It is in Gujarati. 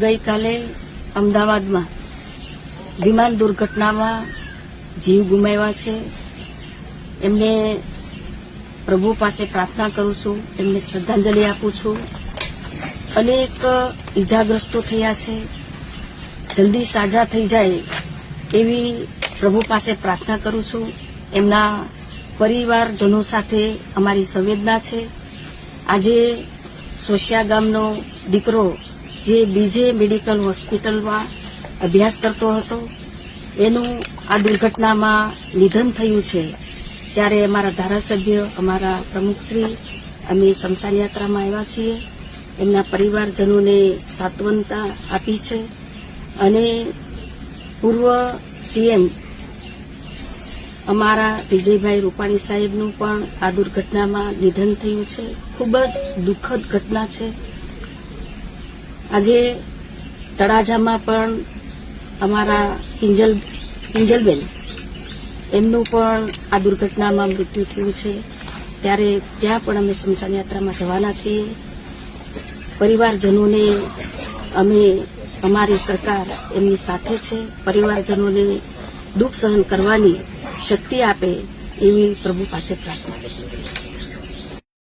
ગઈકાલે અમદાવાદમાં વિમાન દુર્ઘટનામાં જીવ ગુમાવ્યા છે. એમને પ્રભુ પાસે પ્રાર્થના કરું છું, એમને શ્રદ્ધાંજલિ આપું છું. અનેક ઈજાગ્રસ્તો થયા છે. જલ્દી સાજા થઈ જાય એવી પ્રભુ પાસે પ્રાર્થના કરું છું. એમના પરિવારજનો સાથે અમારી સંવેદના છે. આજે સોશિયા ગામનો દીકરો જે બીજે મેડિકલ હોસ્પિટલમાં અભ્યાસ કરતો હતો, એનું આ દુર્ઘટનામાં નિધન થયું છે. ત્યારે અમારા ધારાસભ્ય, અમારા પ્રમુખશ્રી, અમે શમશાન યાત્રામાં આવ્યા છીએ. એમના પરિવારજનોને સાંત્વનતા આપી છે. અને પૂર્વ સીએમ અમારા વિજયભાઈ રૂપાણી સાહેબનું પણ આ દુર્ઘટનામાં નિધન થયું છે. ખૂબ જ દુઃખદ ઘટના છે. આજે તળાજામાં પણ અમારા કિંજલ, કિંજલબેન, એમનું પણ આ દુર્ઘટનામાં મૃત્યુ થયું છે. ત્યારે ત્યાં પણ અમે સ્મશાન યાત્રામાં જવાના છીએ. પરિવારજનોને અમે, અમારી સરકાર એમની સાથે છે. પરિવારજનોને દુઃખ સહન કરવાની શક્તિ આપે એવી પ્રભુ પાસે પ્રાર્થના છે.